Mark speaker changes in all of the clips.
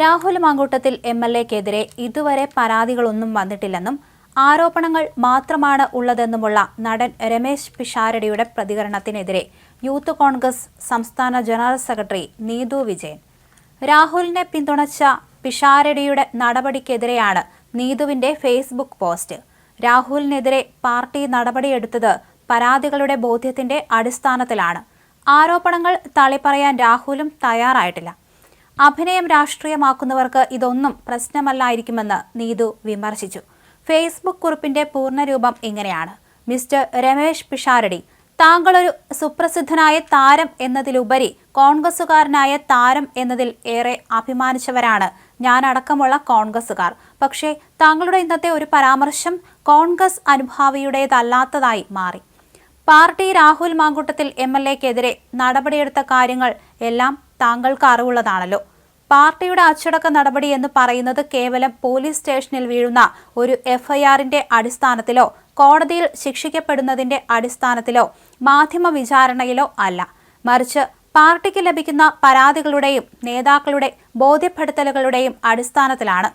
Speaker 1: Rahul Mamkootathil M L എക്കെതിരെ ഇതുവരെ പരാതികളൊന്നും വന്നിട്ടില്ലെന്നും ആരോപണങ്ങൾ മാത്രമാണ് ഉള്ളതെന്നുമുള്ള നടൻ രമേശ് പിഷാരടിയുടെ പ്രതികരണത്തിനെതിരെ യൂത്ത് കോൺഗ്രസ് സംസ്ഥാന ജനറൽ സെക്രട്ടറി നീതു വിജയൻ. രാഹുലിനെ പിന്തുണച്ച പിഷാരടിയുടെ നടപടിക്കെതിരെയാണ് നീതുവിന്റെ ഫേസ്ബുക്ക് പോസ്റ്റ്. രാഹുലിനെതിരെ പാർട്ടി നടപടിയെടുത്തത് പരാതികളുടെ ബോധ്യത്തിന്റെ അടിസ്ഥാനത്തിലാണ്. ആരോപണങ്ങൾ തള്ളിപ്പറയാൻ രാഹുലും തയ്യാറായിട്ടില്ല. അഭിനയം രാഷ്ട്രീയമാക്കുന്നവർക്ക് ഇതൊന്നും പ്രശ്നമല്ലായിരിക്കുമെന്ന് നീതു വിമർശിച്ചു. ഫേസ്ബുക്ക് കുറിപ്പിന്റെ പൂർണരൂപം ഇങ്ങനെയാണ്. മിസ്റ്റർ രമേശ് പിഷാരടി താങ്കളൊരു സുപ്രസിദ്ധനായ താരം എന്നതിലുപരി കോൺഗ്രസുകാരനായ താരം എന്നതിൽ ഏറെ അഭിമാനിച്ചവരാണ് ഞാൻ അടക്കമുള്ള കോൺഗ്രസുകാർ പക്ഷേ താങ്കളുടെ ഇന്നത്തെ ഒരു പരാമർശം കോൺഗ്രസ് അനുഭാവിയുടേതല്ലാത്തതായി മാറി. Party Rahul Mamkootathil M L എക്കെതിരെ നടപടിയെടുത്ത കാര്യങ്ങൾ എല്ലാം താങ്കൾക്ക് അറിവുള്ളതാണല്ലോ. പാർട്ടിയുടെ അച്ചടക്ക നടപടി എന്ന് പറയുന്നത് കേവലം പോലീസ് സ്റ്റേഷനിൽ വീഴുന്ന ഒരു എഫ്ഐആറിന്റെ അടിസ്ഥാനത്തിലോ കോടതിയിൽ ശിക്ഷിക്കപ്പെടുന്നതിന്റെ അടിസ്ഥാനത്തിലോ മാധ്യമ വിചാരണയിലോ അല്ല. മറിച്ച് പാർട്ടിക്ക് ലഭിക്കുന്ന പരാതികളുടെയും നേതാക്കളുടെ ബോധ്യപ്പെടുത്തലുകളുടെയും അടിസ്ഥാനത്തിലാണ്.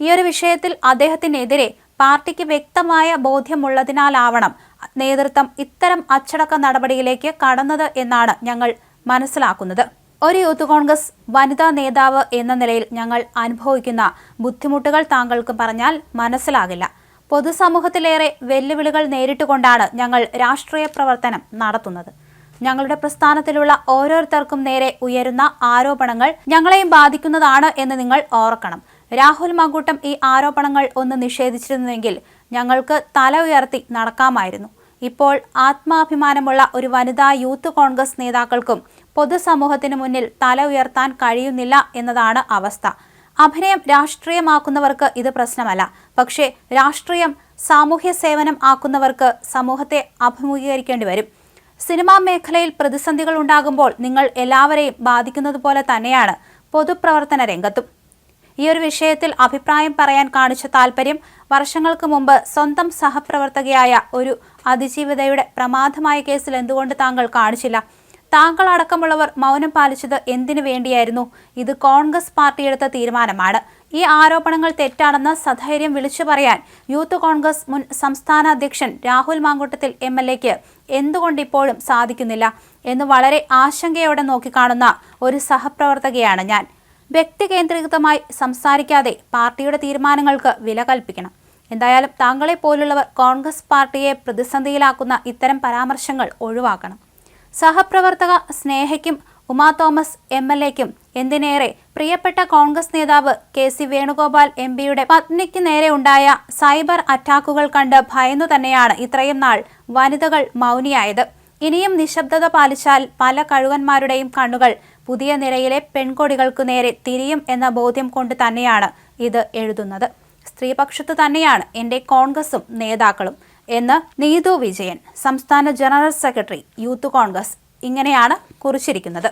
Speaker 1: ഈ ഒരു വിഷയത്തിൽ അദ്ദേഹത്തിനെതിരെ പാർട്ടിക്ക് വ്യക്തമായ ബോധ്യമുള്ളതിനാലാവണം നേതൃത്വം ഇത്തരം അച്ചടക്ക നടപടിയിലേക്ക് കടന്നത് എന്നാണ് ഞങ്ങൾ മനസ്സിലാക്കുന്നത്. ഒരു യൂത്ത് കോൺഗ്രസ് വനിതാ നേതാവ് എന്ന നിലയിൽ ഞങ്ങൾ അനുഭവിക്കുന്ന ബുദ്ധിമുട്ടുകൾ താങ്കൾക്ക് പറഞ്ഞാൽ മനസ്സിലാകില്ല. പൊതുസമൂഹത്തിലേറെ വെല്ലുവിളികൾ നേരിട്ടുകൊണ്ടാണ് ഞങ്ങൾ രാഷ്ട്രീയ പ്രവർത്തനം നടത്തുന്നത്. ഞങ്ങളുടെ പ്രസ്ഥാനത്തിലുള്ള ഓരോരുത്തർക്കും നേരെ ഉയരുന്ന ആരോപണങ്ങൾ ഞങ്ങളെയും ബാധിക്കുന്നതാണ് എന്ന് നിങ്ങൾ ഓർക്കണം. രാഹുൽ മാങ്കൂട്ടം ഈ ആരോപണങ്ങൾ ഒന്ന് നിഷേധിച്ചിരുന്നുവെങ്കിൽ ഞങ്ങൾക്ക് തല ഉയർത്തി നടക്കാമായിരുന്നു. ഇപ്പോൾ ആത്മാഭിമാനമുള്ള ഒരു വനിതാ യൂത്ത് കോൺഗ്രസ് നേതാക്കൾക്കും പൊതുസമൂഹത്തിന് മുന്നിൽ തല ഉയർത്താൻ കഴിയുന്നില്ല എന്നതാണ് അവസ്ഥ. അഭിനയം രാഷ്ട്രീയമാക്കുന്നവർക്ക് ഇത് പ്രശ്നമല്ല. പക്ഷേ രാഷ്ട്രീയം സാമൂഹ്യ സേവനം ആക്കുന്നവർക്ക് സമൂഹത്തെ അഭിമുഖീകരിക്കേണ്ടി വരും. സിനിമാ മേഖലയിൽ പ്രതിസന്ധികൾ ഉണ്ടാകുമ്പോൾ നിങ്ങൾ എല്ലാവരെയും ബാധിക്കുന്നത് പോലെ തന്നെയാണ് പൊതുപ്രവർത്തന രംഗത്തും. ഈ ഒരു വിഷയത്തിൽ അഭിപ്രായം പറയാൻ കാണിച്ച താല്പര്യം വർഷങ്ങൾക്ക് മുമ്പ് സ്വന്തം സഹപ്രവർത്തകയായ ഒരു അതിജീവിതയുടെ പ്രമാദമായ കേസിൽ എന്തുകൊണ്ട് താങ്കൾ കാണിച്ചില്ല? താങ്കൾ അടക്കമുള്ളവർ മൗനം പാലിച്ചത് എന്തിനു വേണ്ടിയായിരുന്നു? ഇത് കോൺഗ്രസ് പാർട്ടി എടുത്ത തീരുമാനമാണ്. ഈ ആരോപണങ്ങൾ തെറ്റാണെന്ന് സധൈര്യം വിളിച്ചു പറയാൻ യൂത്ത് കോൺഗ്രസ് മുൻ സംസ്ഥാന അധ്യക്ഷൻ രാഹുൽ മാങ്കൂട്ടത്തിൽ എം എൽ എക്ക് എന്തുകൊണ്ട് ഇപ്പോഴും സാധിക്കുന്നില്ല എന്ന് വളരെ ആശങ്കയോടെ നോക്കിക്കാണുന്ന ഒരു സഹപ്രവർത്തകയാണ് ഞാൻ. വ്യക്തി കേന്ദ്രീകൃതമായി സംസാരിക്കാതെ പാർട്ടിയുടെ തീരുമാനങ്ങൾക്ക് വില കൽപ്പിക്കണം. എന്തായാലും താങ്കളെ പോലുള്ളവർ കോൺഗ്രസ് പാർട്ടിയെ പ്രതിസന്ധിയിലാക്കുന്ന ഇത്തരം പരാമർശങ്ങൾ ഒഴിവാക്കണം. സഹപ്രവർത്തക സ്നേഹയ്ക്കും ഉമാ തോമസ് എം എൽ എക്കും എന്തിനേറെ പ്രിയപ്പെട്ട കോൺഗ്രസ് നേതാവ് കെ സി വേണുഗോപാൽ എം പിയുടെ പത്നിക്ക് നേരെ ഉണ്ടായ സൈബർ അറ്റാക്കുകൾ കണ്ട് ഭയന്നു തന്നെയാണ് ഇത്രയും നാൾ വനിതകൾ മൗനിയായത്. ഇനിയും നിശബ്ദത പാലിച്ചാൽ പല കഴുകന്മാരുടെയും കണ്ണുകൾ പുതിയ നിരയിലെ പെൺകൊടികൾക്കു നേരെ തിരിയും എന്ന ബോധ്യം കൊണ്ട് തന്നെയാണ് ഇത് എഴുതുന്നത്. സ്ത്രീപക്ഷത്ത് തന്നെയാണ് എന്റെ കോൺഗ്രസും നേതാക്കളും. എന്ന് നീതു വിജയൻ സംസ്ഥാന ജനറൽ സെക്രട്ടറി യൂത്ത് കോൺഗ്രസ് ഇങ്ങനെയാണ് കുറിച്ചിരിക്കുന്നത്.